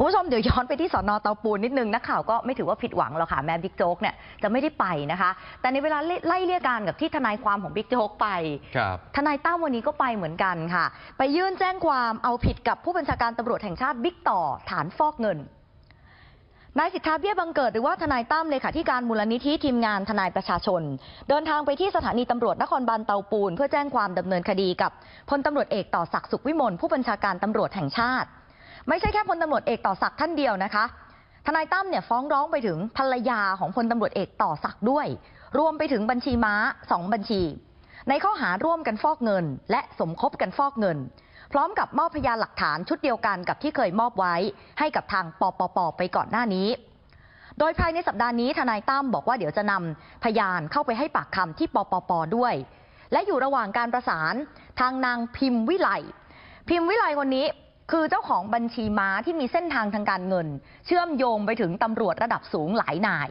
คุณผู้ชมเดี๋ยวย้อนไปที่สอนอเตาปูนนิดนึงนักข่าวก็ไม่ถือว่าผิดหวังหรอกค่ะแม้บิ๊กโจ๊กเนี่ยจะไม่ได้ไปนะคะ แต่ในเวลาไล่เรียกการกับที่ทนายความของบิ๊กโจ๊กไปครับทนายตั้มวันนี้ก็ไปเหมือนกันค่ะ ไปยื่นแจ้งความเอาผิดกับผู้บัญชาการตำรวจแห่งชาติบิ๊กต่อฐานฟอกเงินนายสิทธาเบี้ยบังเกิดหรือว่าทนายตั้มเลขาธิการมูลนิธิทีมงานทนายประชาชน เดินทางไปที่สถานีตำรวจนครบาลเตาปูน เพื่อแจ้งความดำเนินคดีกับพลตำรวจเอกต่อศักดิ์สุขวิมลผู้บัญชาการตำรวจแห่งชาติ ไม่ใช่แค่พลตำรวจเอกต่อศักดิ์ท่านเดียวนะคะทนายตั้มเนี่ยฟ้องร้องไปถึงภรรยาของพลตำรวจเอกต่อศักดิ์ด้วย รวมไปถึงบัญชีม้าสองบัญชี ในข้อหาร่วมกันฟอกเงิน และสมคบกันฟอกเงิน พร้อมกับมอบพยานหลักฐานชุดเดียวกันกับที่เคยมอบไว้ ให้กับทางปปปไปก่อนหน้านี้ โดยภายในสัปดาห์นี้ทนายตั้มบอกว่าเดี๋ยวจะนำพยานเข้าไปให้ปากคำที่ปปปด้วย และอยู่ระหว่างการประสานทางนางพิมพ์วิไลพิมพ์วิไลคนนี้ คือเจ้าของบัญชีม้าที่มีเส้นทางทางการเงิน เชื่อมโยงไปถึงตำรวจระดับสูงหลายนาย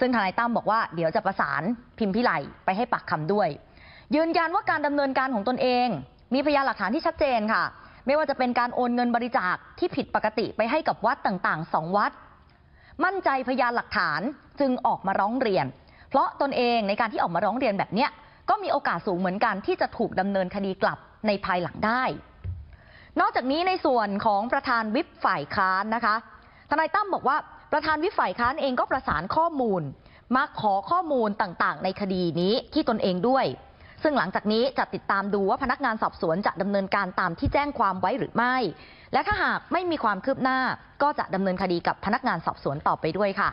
ซึ่งทนายตั้มบอกว่าเดี๋ยวจะประสานพิมพ์พิไลไปให้ปากคำด้วย ยืนยันว่าการดำเนินการของตนเอง มีพยานหลักฐานที่ชัดเจนค่ะ ไม่ว่าจะเป็นการโอนเงินบริจาคที่ผิดปกติไปให้กับวัดต่างๆสองวัด มั่นใจพยานหลักฐานจึงออกมาร้องเรียน เพราะตนเองในการที่ออกมาร้องเรียนแบบเนี้ยก็มีโอกาสสูงเหมือนกันที่จะถูกดำเนินคดีกลับในภายหลังได้ นอกจากนี้ในส่วนของประธานวิปฝ่ายค้านนะคะทนายตั้มบอกว่าประธานวิปฝ่ายค้านเองก็ประสานข้อมูล มาขอข้อมูลต่างๆ ในคดีนี้ที่ตนเองด้วย ซึ่งหลังจากนี้จะติดตามดูว่าพนักงานสอบสวนจะดำเนินการตามที่แจ้งความไว้หรือไม่ และถ้าหากไม่มีความคืบหน้าก็จะดำเนินคดีกับพนักงานสอบสวนต่อไปด้วยค่ะ